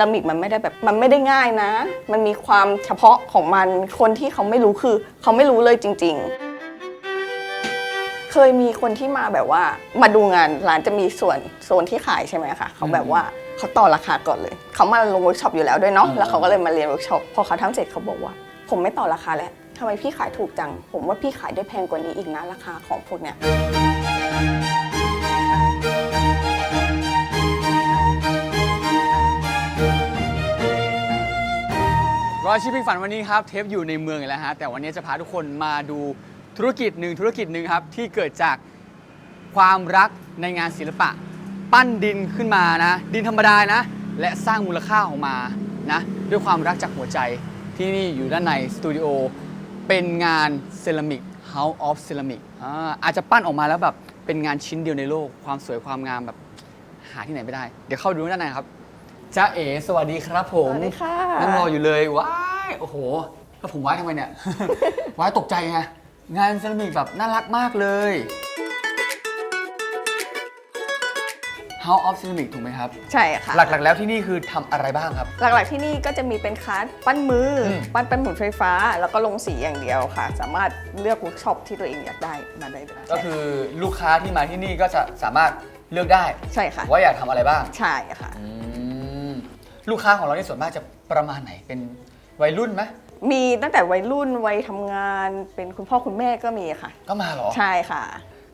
รามิกมันไม่ได้แบบมันไม่ได้ง่ายนะ มันมีความเฉพาะของมันคนที่เขาไม่รู้คือ เขาไม่รู้เลยจริง ๆ เคยมีคนที่มาแบบว่า มาดูงานร้านจะมีส่วนโซนที่ขายใช่ไหมคะเขาแบบว่าเขาต่อราคาก่อนเลย เขามาลงเวิร์กช็อปอยู่แล้วด้วยเนาะอืมแล้วเขาก็เลยมาเรียนเวิร์กช็อปพอเขาทำเสร็จเขาบอกว่า ผมไม่ต่อราคาแล้วทำไมพี่ขายถูกจัง ผมว่าพี่ขายได้แพงกว่านี้อีกนะราคาของพวกเนี้ย ร้อยชีพิงฝันวันนี้ครับ เทปอยู่ในเมืองอีกแล้วฮะ แต่วันนี้จะพาทุกคนมาดูธุรกิจหนึ่งธุรกิจหนึ่งครับ ที่เกิดจากความรักในงานศิลปะ ปั้นดินขึ้นมานะ ดินธรรมดานะ และสร้างมูลค่าออกมานะด้วยความรักจากหัวใจที่นี่อยู่ด้านในสตูดิโอเป็นงานเซรามิก House of Ceramic อ่าอาจจะปั้นออกมาแล้วแบบเป็นงานชิ้นเดียวในโลก ความสวยความงามแบบหาที่ไหนไม่ได้ เดี๋ยวเข้าดูด้านในครับ จ้าเอ๋สวัสดีครับผมสวัสดีค่ะ นั่งรออยู่เลยว้ายโอ้โหแล้วผมว้ายทำไมเนี่ย ว้ายตกใจไงงานเซรามิกแบบน่ารักมากเลย House of Ceramic ถูกไหมครับ ใช่ค่ะ หลักๆ แล้วที่นี่คือทำอะไรบ้างครับ หลักๆที่นี่ก็จะมีเป็นคลาสปั้นมืออม ปั้นเป็นหมุนไฟฟ้า แล้วก็ลงสีอย่างเดียวค่ะ สามารถเลือกเวิร์กช็อปที่ตัวเองอยากได้มาได้เลยก็คือลูกค้าที่มาที่นี่ก็จะสามารถเลือกได้ ใช่ค่ะว่าอยากทำอะไรบ้าง ใช่ค่ะ อืม ลูกค้าของเราในส่วนมากจะประมาณไหนเป็นวัยรุ่นไหมมีตั้งแต่วัยรุ่นวัยทำงานเป็นคุณพ่อคุณแม่ก็มีค่ะ ก็มาเหรอ ใช่ค่ะ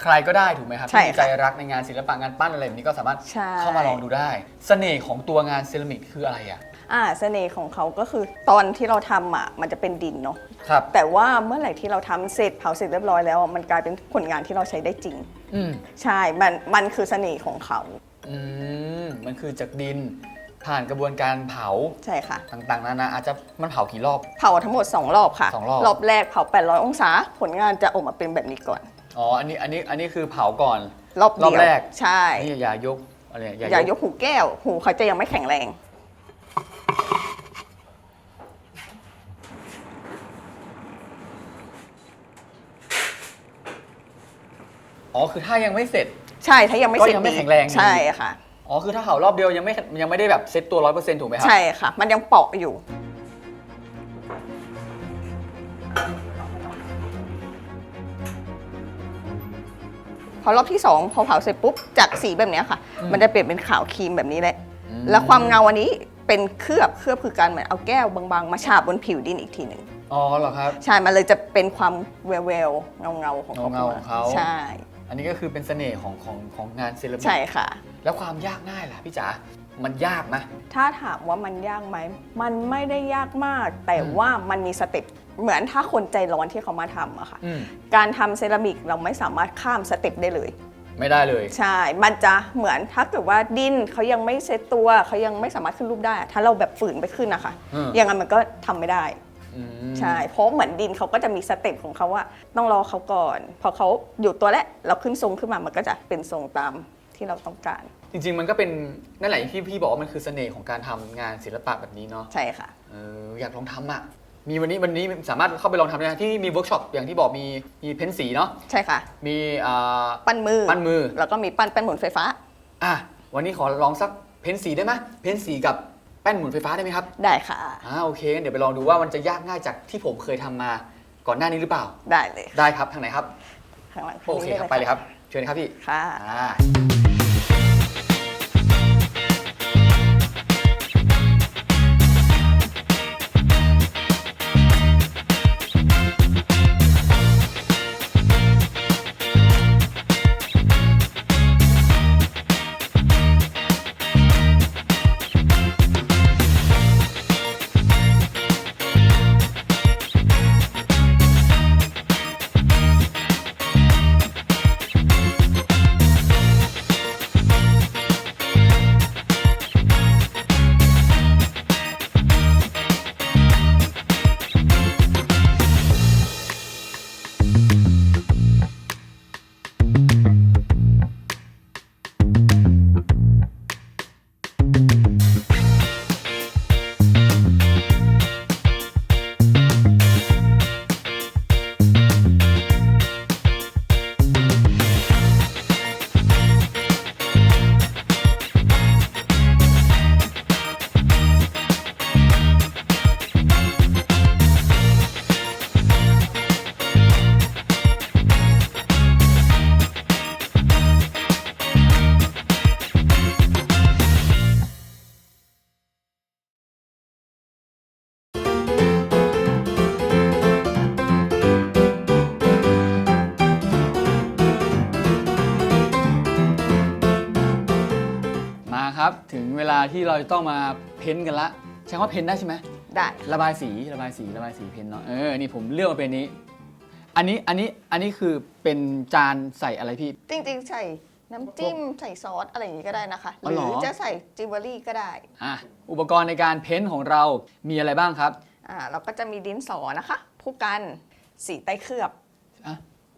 ใครก็ได้ถูกไหมครับใช่ที่มีค่ะใจรักในงานศิลปะงานปั้นอะไรแบบนี้ก็สามารถใช่ เข้ามาลองดูได้ เสน่ห์ของตัวงานเซรามิกคืออะไรอะอ่าเสน่ห์ของเขาก็คือตอนที่เราทำอะมันจะเป็นดินเนาะครับ แต่ว่าเมื่อไหร่ที่เราทำเสร็จเผาเสร็จเรียบร้อยแล้วอะมันกลายเป็นผลงานที่เราใช้ได้จริง อืมใช่ มันมันคือเสน่ห์ของเขา อืมมันคือจากดิน ผ่านกระบวนการเผาใช่ค่ะ ต่างๆนานาอาจจะมันเผากี่รอบ เผาทั้งหมด 2 รอบค่ะสองรอบรอบ แรกเผา 800 องศา ผลงานจะออกมาเป็นแบบนี้ก่อน อ๋ออันนี้อันนี้อันนี้คือเผาก่อน รอบเดียวรอบแรก ใช่นี่อย่ายกอะไรอย่ายกหูแก้ว หูเขาจะยังไม่แข็งแรง อ๋อคือถ้ายังไม่เสร็จ ใช่ถ้ายังไม่เสร็จก็ยังไม่ดีแข็งแรงอยู่ใช่ค่ะ อ๋อ คือถ้าเผารอบเดียวยังไม่ยังไม่ได้แบบเซ็ตตัวร้อยเปอร์เซ็นต์ถูกไหมครัใช่ค่ะ มันยังเปาะอยู่ พอรอบที่2พอเผาเสร็จปุ๊บ จากสีแบบเนี้ยค่ะมันจะเปลี่ยนเป็นขาวครีมแบบนี้แหละอืมแล้วความเงาอันนี้เป็นเคลือบเคลือบคือการเหมือนเอาแก้วบางๆ มาฉาบบนผิวดินอีกทีหนึ่งอ๋อเหรอครับ ใช่ มันเลยจะเป็นความแววๆเงาเงาๆของเขาเงาๆของเขา ใช่ อันนี้ก็คือเป็นเสน่ห์ของของของงานเซรามิกใช่ค่ะ แล้วความยากง่ายล่ะพี่จ๋า มันยากไหม ถ้าถามว่ามันยากไหม มันไม่ได้ยากมาก แต่อืมว่ามันมีสเต็ป เหมือนถ้าคนใจร้อนที่เขามาทำอะค่ะ อืม การทำเซรามิกเราไม่สามารถข้ามสเต็ปได้เลย ไม่ได้เลย ใช่ มันจะเหมือนถ้าเกิดว่าดินเขายังไม่เซตตัวเขายังไม่สามารถขึ้นรูปได้ถ้าเราแบบฝืนไปขึ้นนะคะอืมอย่างนั้นมันก็ทำไม่ได้ อืม ใช่ เพราะเหมือนดินเขาก็จะมีสเต็ปของเขาว่า ต้องรอเขาก่อน พอเขาอยู่ตัวแล้วเราขึ้นทรงขึ้นมามันก็จะเป็นทรงตาม ที่เราต้องการ จริง ๆ มันก็เป็นนั่นแหละที่พี่บอกว่ามันคือเสน่ห์ของการทำงานศิลปะแบบนี้เนาะใช่ค่ะ เอออยากลองทำอะมีวันนี้วันนี้สามารถเข้าไปลองทำได้นะที่มีเวิร์กช็อปอย่างที่บอกมีมีเพ้นสีเนาะใช่ค่ะ มีอ่าปั้นมือ ปั้นมือแล้วก็มีปั้นแป้นหมุนไฟฟ้าอะวันนี้ขอลองสักเพ้นสีได้ไหมเพ้นสีกับแป้นหมุนไฟฟ้าได้ไหมครับได้ค่ะ อ่าโอเคงั้นเดี๋ยวไปลองดูว่ามันจะยากง่ายจากที่ผมเคยทำมาก่อนหน้านี้หรือเปล่า ได้เลยได้ครับทางไหนครับ ข้างหลังโอเคครับไปเลยครับเชิญครับพี่ค่ะ อ่า ครับ ถึงเวลาที่เราจะต้องมาเพ้นท์กันละใช้คำว่าเพ้นท์ได้ใช่ไหม ได้ ระบายสีระบายสีระบายสีเพ้นท์เนาะเออนี่ผมเลือกมาเป็นนี้ อันนี้อันนี้อันนี้คือเป็นจานใส่อะไรพี่ จริงๆ ใส่น้ำจิ้มใส่ซอสอะไรอย่างนี้ก็ได้นะคะหอ๋อเหรรืออจะใส่จิวเวลรี่ก็ได้อะอุปกรณ์ในการเพ้นท์ของเรามีอะไรบ้างครับอ่าเราก็จะมีดินสอนะคะผู้กันสีใต้เคลือบ อะ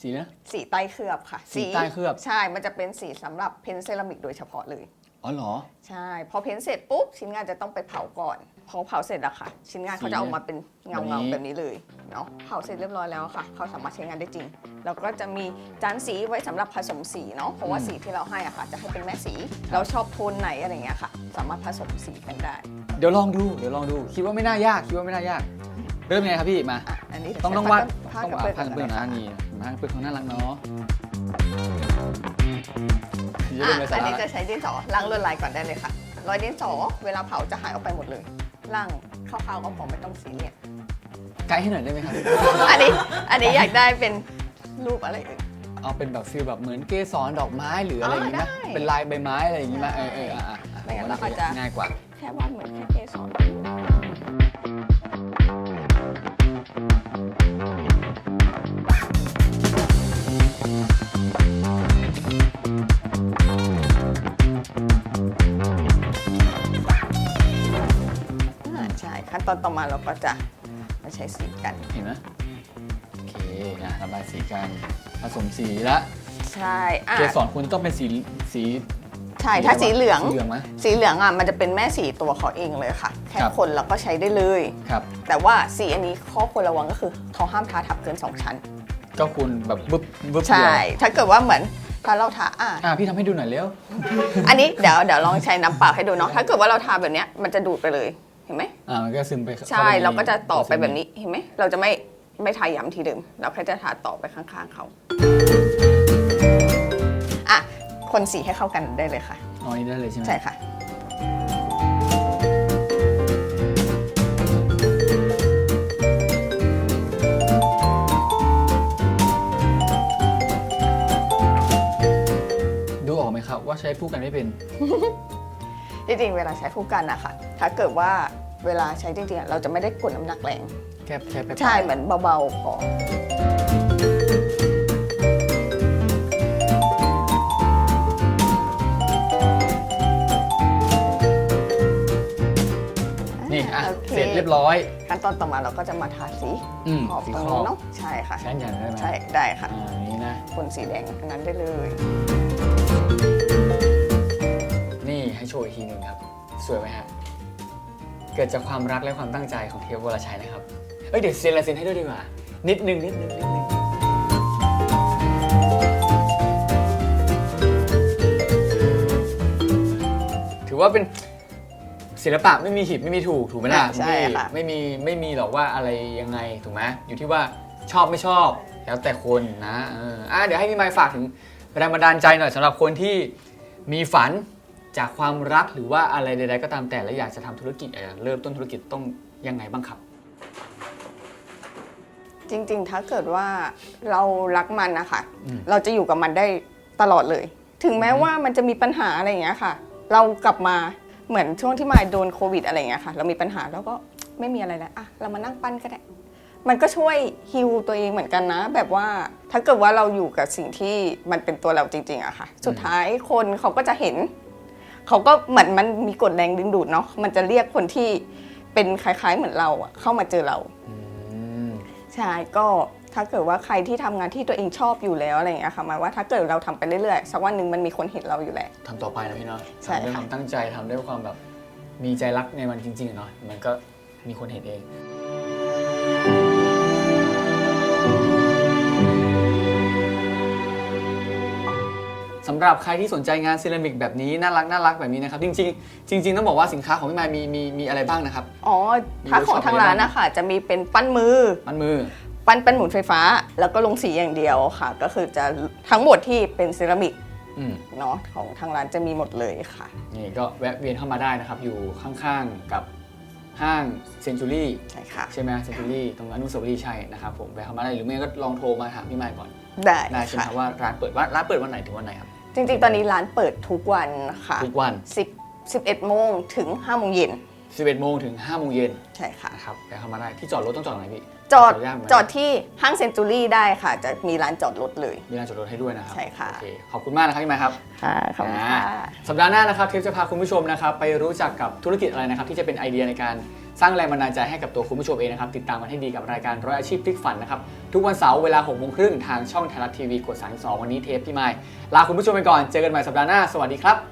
สีนะ สีใต้เคลือบค่ะสีใต้เคลือบ ใช่ มันจะเป็นสีสำหรับเพ้นท์เซรามิกโดยเฉพาะเลย อ๋อเหรอ ใช่ พอเพ้นท์เสร็จปุ๊บชิ้นงานจะต้องไปเผาก่อน พอเผาเสร็จแล้วค่ะ ชิ้นงานเขาจะออกมาเป็นเงาแบบเงานี้แบบนี้เลยเนาะเผาเสร็จเรียบร้อยแล้วค่ะ เขาสามารถใช้งานได้จริง แล้วก็จะมีจานสีไว้สำหรับผสมสีเนาะเพราะว่าสีที่เราให้อะค่ะ จะให้เป็นแม่สีเราชอบโทนไหนอะไรอย่างเงี้ยค่ะ สามารถผสมสีกันได้เดี๋ยวลองดูเดี๋ยวลองดู คิดว่าไม่น่ายาก คิดว่าไม่น่ายาก เริ่มยังไงครับพี่มา อะอันนี้เดี๋ยต้องใช้ต้องวาดผ้าต้องกระวาดเบื้องผ้ากันเปื้อนก่นะอนี่ผ้ากันเปื้อนเขาน่ารักเนาะ เดี๋ยวอะเดินไปอันนี้สาจะระใช้ดินสอล้างลวดลายก่อนได้เลยค่ะรอยดินสอเวลาเผาจะหายออกไปหมดเลยล่างคร่าวๆก็พอไม่ต้องซีเรียสไกด์ให้หน่อยได้ไหมครับอันนี้อันนี้อยากได้เป็นรูปอะไรเอ่ยเอาเป็นแบบฟีลแบบเหมือนเกสรดอกไม้หรืออะไรอย่างงี้ไหมอ๋อได้เป็นลายใบไม้อะไรอย่างงี้ไหมเออเอออะอะอะไม่งั้นเราอาจจะง่ายกว่า แค่วาดเหมือนแค่เกสร ขั้นตอนต่อมาเราก็จะมาใช้สีกันเห็นไหมโอเคนะระบายสีกันผสมสีละใช่อะเกสรคุณต้องเป็นสีสีใช่ถ้าสีเหลือง สีเหลืองไหม สีเหลืองอะมันจะเป็นแม่สีตัวเขาเองเลยค่ะ แค่ครับ คนเราก็ใช้ได้เลย ครับแต่ว่าสีอันนี้ข้อควรระวังก็คือเขาห้ามทาทับเกิน 2 ชั้น ก็คุณแบบบึ๊บบึ๊บใช่เดียวถ้าเกิดว่าเหมือนถ้าเราทาอะ อะพี่ทำให้ดูหน่อยเร็ว อันนี้เดี๋ยวเดี๋ยวลองใช้น้ำเปล่าให้ดูเนาะถ้าเกิดว่าเราทาแบบเนี้ยมันจะดูดไปเลยเห็นไหมอ่ามันก็ซึมไปข้ใช่ไปในเราก็จะต่อไปแบบนี้เห็นไหมเราจะไม่ไม่ทาย้ำทีเดิม เราแค่จะทาต่อไปข้างๆเขาอะคนสีให้เข้ากันได้เลยค่ะอ๋อนี่ได้เลยใช่ไหมใช่ค่ะ ดูออกไหมครับว่าใช้พูดกันไม่เป็น จริงๆเวลาใช้คู่กันนะคะถ้าเกิดว่า เวลาใช้จริงๆอะเราจะไม่ได้กดน้ำหนักแรง แค่แค่ไปใช่เหมือนเบาๆพอนี่อะโอคเสร็จเรียบร้อย ขั้นตอนต่อมาเราก็จะมาทาสีอืมขอบสีตรงขอนี้บเนาะใช่ค่ะแค่นใหญ่ได้ไหมใช่ได้ค่ะ อ่าอย่างนี้นะ คนสีแดงอันนั้นได้เลย นี่ให้โชว์อีกทีหนึ่งครับ สวยไหมฮะ เกิดจากความรักและความตั้งใจของเทปวรชัยนะครับ เอ้ยเดี๋ยวเซ็นลายเซ็นให้ด้วยดีกว่า นิดนึงนิดนึงนิดนึงถือว่าเป็นศิลปะไม่มีผิดไม่มีถูกถูกไหมล่ะใช่ค่ะ ไม่มีไม่มีหรอกว่าอะไรยังไงถูกไหมอยู่ที่ว่าชอบไม่ชอบแล้วแต่คนนะเอออะเดี๋ยวให้พี่ไมค์ฝากถึงแรงบันดาลใจหน่อยสำหรับคนที่มีฝัน จากความรักหรือว่าอะไรใดๆก็ตามแต่และอยากจะทำธุรกิจอยากเริ่มต้นธุรกิจต้องยังไงบ้างครับ จริงๆ ถ้าเกิดว่าเรารักมันนะคะ อืม เราจะอยู่กับมันได้ตลอดเลย ถึงแม้ว่ามันจะมีปัญหาอะไรอย่างเงี้ยค่ะ เรากลับมาเหมือนช่วงที่มายโดนโควิดอะไรอย่างเงี้ยค่ะ เรามีปัญหาแล้วก็ไม่มีอะไรแล้วอะเรามานั่งปั้นก็ได้ มันก็ช่วยฮิวตัวเองเหมือนกันนะ แบบว่าถ้าเกิดว่าเราอยู่กับสิ่งที่มันเป็นตัวเราจริงๆอะค่ะ สุดท้ายคนเขาก็จะเห็น เขาก็เหมือนมันมีกฎแรงดึงดูดเนาะมันจะเรียกคนที่เป็นคล้ายๆเหมือนเราอะเข้ามาเจอเราอืมใช่ก็ถ้าเกิดว่าใครที่ทำงานที่ตัวเองชอบอยู่แล้วอะไรอย่างเงี้ยค่ะหมายว่าถ้าเกิดเราทำไปเรื่อยๆสักวันหนึ่งมันมีคนเห็นเราอยู่แหละทำต่อไปนะพี่เนาะใช่ทำด้วยค่ะความตั้งใจทำด้วยความแบบมีใจรักในมันจริงๆอะเนาะมันก็มีคนเห็นเอง หรับใครที่สนใจงานเซรามิกแบบนี้น่ารักน่ารักแบบนี้นะครับ จริงๆ จริง ๆ ต้องบอกว่าสินค้าของพี่มายมีมีมีอะไรบ้างนะครับ อ๋อถ้ามีของทางร้านเวิร์กช็อปอะไรบ้างนะคะจะมีเป็นปั้นมือ มันมือ ปั้นเป็นหมุนไฟฟ้า แล้วก็ลงสีอย่างเดียวค่ะ ก็คือจะทั้งหมดที่เป็นเซรามิกอืมเนาะของทางร้านจะมีหมดเลยค่ะ นี่ก็แวะเวียนเข้ามาได้นะครับ อยู่ข้างๆกับห้างเซนจูรี่ใช่ค่ะ ใช่ไหมเซนจูรี่ตรงอนุสาวรีย์ใช่นะครับผมแวะเข้ามาได้หรือไม่ก็ลองโทรมาถามพี่มายก่อนได้ได้ใช่ไหมค่ะ ครับว่าร้านเปิดว่าร้านเปิดวันไหนถึงวันไหนครับ จริงๆ ตอนนี้ร้านเปิดทุกวันค่ะทุกวันสิบ11โมงถึง5โมงเย็น11โมงถึง5โมงเย็นใช่ค่ะ นะครับแวะเข้ามาได้ที่จอดรถต้องจอดไหนพี่ จอดขนุญาตไหมจอดที่ห้างเซนจูรี่ได้ค่ะ จะมีร้านจอดรถเลย มีลานจอดรถให้ด้วยนะครัใช่ค่ะ โอเคขอบคุณมากนะครับพี่ไมค์ครับ ค่ะขอบคุณค่ะอ่าสัปดาห์หน้านะครับเทปจะพาคุณผู้ชมนะครับไปรู้จักกับธุรกิจอะไรนะครับที่จะเป็นไอเดียในการสร้างแรงบันดาลใจให้กับตัวคุณผู้ชมเองนะครับติดตามกันให้ดีกับรายการร้อยอาชีพพลิกฝันนะครับทุกวันเสาร์เวลา6โมงครึ่งทางช่องไทยรัฐทีวีกด32วันนี้เทปพี่ไมค์ลาคุณผู้ชมไปก่อนเจอกันใหม่สัปดาห์หน้าสวัสดีครับ